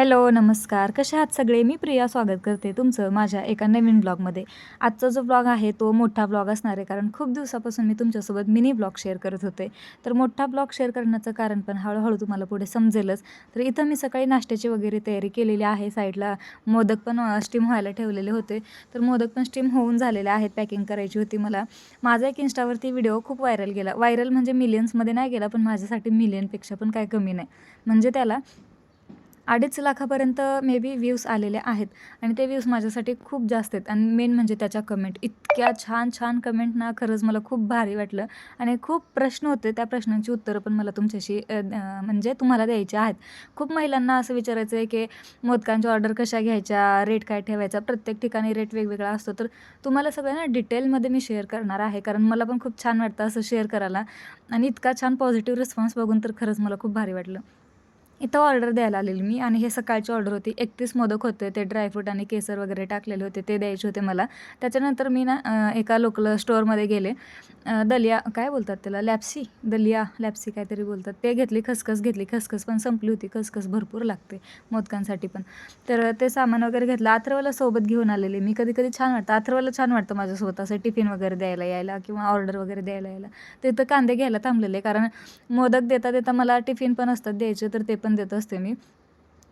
Hello नमस्कार. कसे आहात सगळे? मी प्रिया स्वागत करते तुमचं माझ्या एका नवीन ब्लॉगमध्ये. आजचा जो ब्लॉग आहे तो मोठा ब्लॉग असणार आहे कारण खूप दिवसापासून मी तुमच्यासोबत मिनी ब्लॉग शेअर करत होते. तर मोठा ब्लॉग शेअर करण्याचं कारण पण हळूहळू तुम्हाला पुढे समजेलच. तर इथं मी सकाळी नाश्त्याची वगैरे तयारी केलेली आहे. साईडला मोदक पण स्टीम व्हायला ठेवलेले होते. तर मोदक पण स्टीम होऊन झालेले आहेत पॅकिंग करायची होती मला. माझा एक इंस्टावरती व्हिडिओ खूप व्हायरल गेला. व्हायरल म्हणजे मिलियन्समध्ये नाही गेला पण माझ्यासाठी मिलियनपेक्षा पण काय कमी नाही. म्हणजे त्याला अडीच लाखापर्यंत मे बी व्ह्यूज आलेले आहेत. आणि ते व्ह्यूज माझ्यासाठी खूप जास्त आहेत. आणि मेन म्हणजे त्याच्या कमेंट इतक्या छान छान कमेंट ना खरंच मला खूप भारी वाटलं. आणि खूप प्रश्न होते त्या प्रश्नांची उत्तरं पण मला तुमच्याशी म्हणजे तुम्हाला द्यायची आहेत. खूप महिलांना असं विचारायचं आहे की मोदकांची ऑर्डर कशा घ्यायच्या? रेट काय ठेवायचा? प्रत्येक ठिकाणी रेट वेगवेगळा असतो. तर तुम्हाला सगळ्यांना डिटेलमध्ये मी शेअर करणार आहे. कारण मला पण खूप छान वाटतं असं शेअर करायला. आणि इतका छान पॉझिटिव्ह रिस्पॉन्स बघून तर खरंच मला खूप भारी वाटलं. इथं ऑर्डर द्यायला आलेली मी आणि हे सकाळची ऑर्डर होती. एकतीस मोदक होते ते ड्रायफ्रूट आणि केसर वगैरे टाकलेले होते ते द्यायचे होते मला. त्याच्यानंतर मी ना एका लोकल स्टोअरमध्ये गेले. दलिया काय बोलतात त्याला? लॅप्सी? दलिया लॅप्सी काहीतरी बोलतात. ते घेतली खसखस घेतली. खसखस पण संपली होती. खसखस भरपूर लागते मोदकांसाठी पण. तर ते सामान वगैरे घेतलं. अथर्वला सोबत घेऊन आलेले मी. कधी कधी छान वाटतं. अथर्वला छान वाटतं माझ्यासोबत. असं टिफिन वगैरे द्यायला यायला किंवा ऑर्डर वगैरे द्यायला यायला. तिथं कांदे घ्यायला थांबलेले. कारण मोदक देता देता मला टिफिन पण असतात द्यायचे. तर ते पण देत असते मी.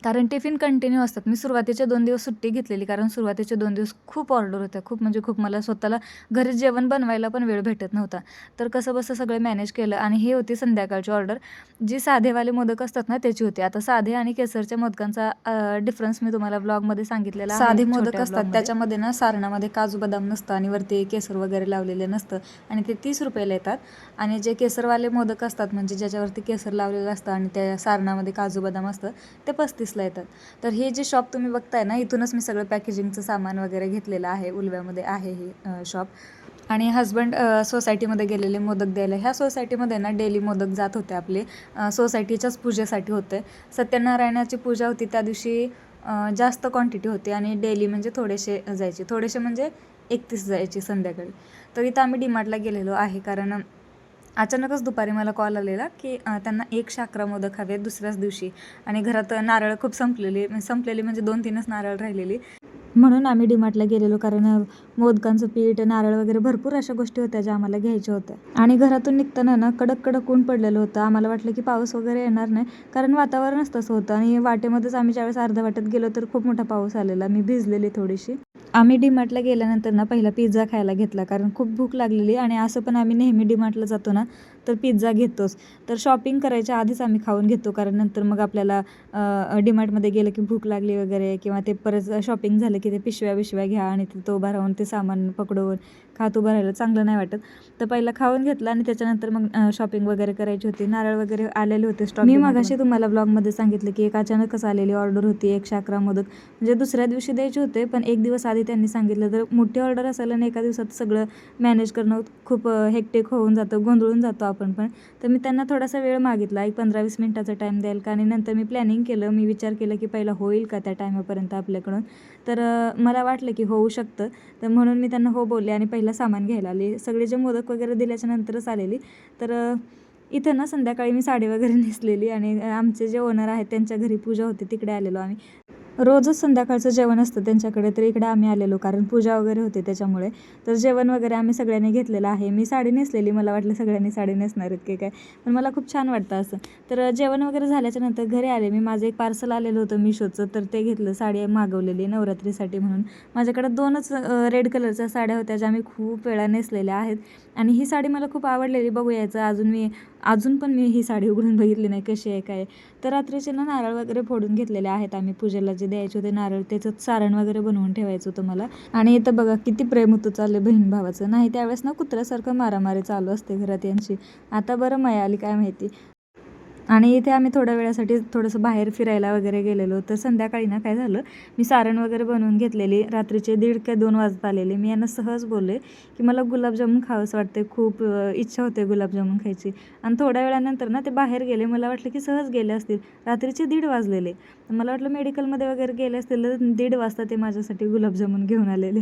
कारण टिफिन कंटिन्यू असतात. मी सुरुवातीचे दोन दिवस सुट्टी घेतलेली कारण सुरुवातीचे दोन दिवस खूप ऑर्डर होत्या. खूप म्हणजे खूप मला स्वतःला घरी जेवण बनवायला पण वेळ भेटत नव्हता. तर कसं बसं सगळं मॅनेज केलं आणि ही होती संध्याकाळची ऑर्डर. जी साधेवाले मोदक असतात ना त्याची होती. आता साधे आणि केसरच्या मोदकांचा डिफरन्स मी तुम्हाला ब्लॉगमध्ये सांगितलेला साधे मोदक असतात. त्याच्यामध्ये ना सारणामध्ये काजू बदाम नसतं आणि वरती केसर वगैरे लावलेलं नसतं. आणि ते तीस रुपयाला येतात. आणि जे केसरवाले मोदक असतात म्हणजे ज्याच्यावरती केसर लावलेलं असतं आणि त्या सारणामध्ये काजू बदाम असतं ते पस्तीसला येतात. तर हे जे शॉप तुम्ही बघताय ना इथूनच मी सगळं पॅकेजिंगचं सामान वगैरे घेतलेलं आहे उलव्यामध्ये आहे हे शॉप आणि हजबंड सोसायटीमध्ये गेलेले मोदक द्यायला ह्या सोसायटीमध्ये ना डेली मोदक जात होते आपले. सोसायटीच्याच पूजेसाठी होते. सत्यनारायणाची पूजा होती त्या दिवशी जास्त क्वांटिटी होती आणि डेली म्हणजे थोडेसे जायचे. थोडेसे म्हणजे एकतीस जायचे संध्याकाळी. तर इथं आम्ही डीमार्टला गेलेलो आहे कारण अचानकच दुपारी मला कॉल आलेला की त्यांना एक शाकरा मोदक हवे दुसऱ्याच दिवशी. आणि घरात नारळ खूप संपलेली संपलेली म्हणजे दोन तीनच नारळ राहिलेली. म्हणून आम्ही डीमार्टला गेलेलो कारण मोदकांचं पीठ नारळ वगैरे भरपूर अशा गोष्टी होत्या ज्या आम्हाला घ्यायच्या होत्या. आणि घरातून निघताना ना कडक कडक ऊन पडलेलं होतं. आम्हाला वाटलं की पाऊस वगैरे येणार नाही कारण वातावरणच तसं होतं. आणि वाटेमध्येच आम्ही ज्यावेळेस अर्ध्या वाटेत गेलो तर खूप मोठा पाऊस आलेला. मी भिजलेली थोडीशी. आम्ही डीमार्टला गेल्यानंतर ना पहिला पिझ्झा खायला घेतला कारण खूप भूक लागलेली. आणि असं पण आम्ही नेहमी डीमार्टला जातो ना तर पिझ्झा घेतोच. तर शॉपिंग करायच्या आधीच आम्ही खाऊन घेतो कारण नंतर मग आपल्याला डीमार्टमध्ये गेलं की भूक लागली वगैरे किंवा ते परत शॉपिंग झालं की ते पिशव्या बिशव्या घ्या आणि तिथं उभा राहून ते सामान पकडून खात उभं राहिलं चांगलं नाही वाटत. तर पहिला खाऊन घेतलं आणि त्याच्यानंतर मग शॉपिंग वगैरे करायची होती. नारळ वगैरे आलेले होते स्टॉक मी मगाशी तुम्हाला ब्लॉगमध्ये सांगितलं की एक अचानकच आलेली ऑर्डर होती एक शाकरा मोदक. म्हणजे दुसऱ्या दिवशी द्यायचे होते पण एक दिवस आधी त्यांनी सांगितलं तर मोठी ऑर्डर असेल आणि एका दिवसात सगळं मॅनेज करणं खूप हेक्टिक होऊन जातं गोंधळून जातो आपण पण. तर मी त्यांना थोडासा वेळ मागितला एक पंधरा वीस मिनटाचा टाईम द्याल का? आणि नंतर मी प्लॅनिंग केलं. मी विचार केला की पहिला होईल का त्या टायमापर्यंत आपल्याकडून? तर मला वाटलं की होऊ शकतं. तर म्हणून मी त्यांना हो बोलले आणि पहिला सामान घ्यायला आले. सगळे जे मोदक वगैरे दिल्याच्या नंतरच आलेली. तर इथं ना संध्याकाळी मी साडी वगैरे नेसलेली आणि आमचे जे ओनर आहेत त्यांच्या घरी पूजा होती तिकडे आलेलो आम्ही. रोजच संध्याकाळचं जेवण असतं त्यांच्याकडे तर इकडे आम्ही आलेलो कारण पूजा वगैरे होते त्याच्यामुळे. तर जेवण वगैरे आम्ही सगळ्यांनी घेतलेलं आहे. मी साडी नेसलेली मला वाटलं सगळ्यांनी साडी नेसणार आहेत की काय पण मला खूप छान वाटतं असं. तर जेवण वगैरे झाल्याच्यानंतर घरी आले मी. माझं एक पार्सल आलेलं होतं मिशोचं तर ते घेतलं साडी मागवलेली नवरात्रीसाठी म्हणून. माझ्याकडे दोनच रेड कलरच्या साड्या होत्या ज्या मी खूप वेळा नेसलेल्या आहेत. आणि ही साडी मला खूप आवडलेली. बघू यायचं अजून मी अजून पण मी ही साडी उघडून बघितली नाही कशी आहे काय तर रात्रीचे ना नारळ वगैरे फोडून घेतलेले आहेत आम्ही पूजेला जे द्यायचे होते नारळ त्याचं सारण वगैरे बनवून ठेवायचं होतं मला. आणि इथं बघा किती प्रेम होतं चाललं बहीण भावाचं. नाही त्यावेळेस ना कुत्र्यासारखं मारामारी चालू असते घरात यांची. आता बरं मया आली काय माहिती. आणि इथे आम्ही थोड्या वेळासाठी थोडंसं बाहेर फिरायला वगैरे गेलेलो. तर संध्याकाळी ना काय झालं मी सारण वगैरे बनवून घेतलेली. रात्रीचे दीड काय दोन वाजत आलेले. मी यांना सहज बोलले की मला गुलाबजामुन खावंसं वाटते खूप इच्छा होते गुलाबजामुन खायची. आणि थोड्या वेळानंतर ना ते बाहेर गेले. मला वाटलं की सहज गेले असतील. रात्रीचे दीड वाजलेले. तर मला वाटलं मेडिकलमध्ये वगैरे गेले असतील तर दीड वाजता ते माझ्यासाठी गुलाबजामुन घेऊन आलेले.